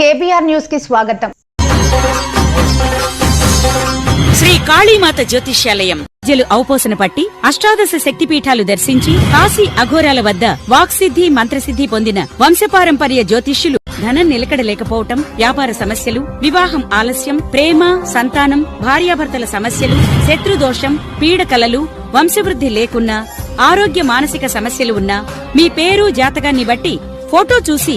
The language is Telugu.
కేబీఆర్ న్యూస్కి స్వాగతం. శ్రీ కాళీమాత జ్యోతిష్యాలయం. ప్రజలు ఔపోసన పట్టి అష్టాదశ శక్తిపీఠాలు దర్శించి కాశీ అఘోరాల వద్ద వాక్సిద్ధి మంత్రసిద్ధి పొందిన వంశపారంపర్య జ్యోతిష్యులు ధనం నిలకడ లేకపోవటం వ్యాపార సమస్యలు వివాహం ఆలస్యం ప్రేమ సంతానం భార్యాభర్తల సమస్యలు శత్రుదోషం పీడకలలు వంశవృద్ధి లేకున్నా ఆరోగ్య మానసిక సమస్యలు ఉన్నా మీ పేరు జాతకాన్ని బట్టి ఫోటో చూసి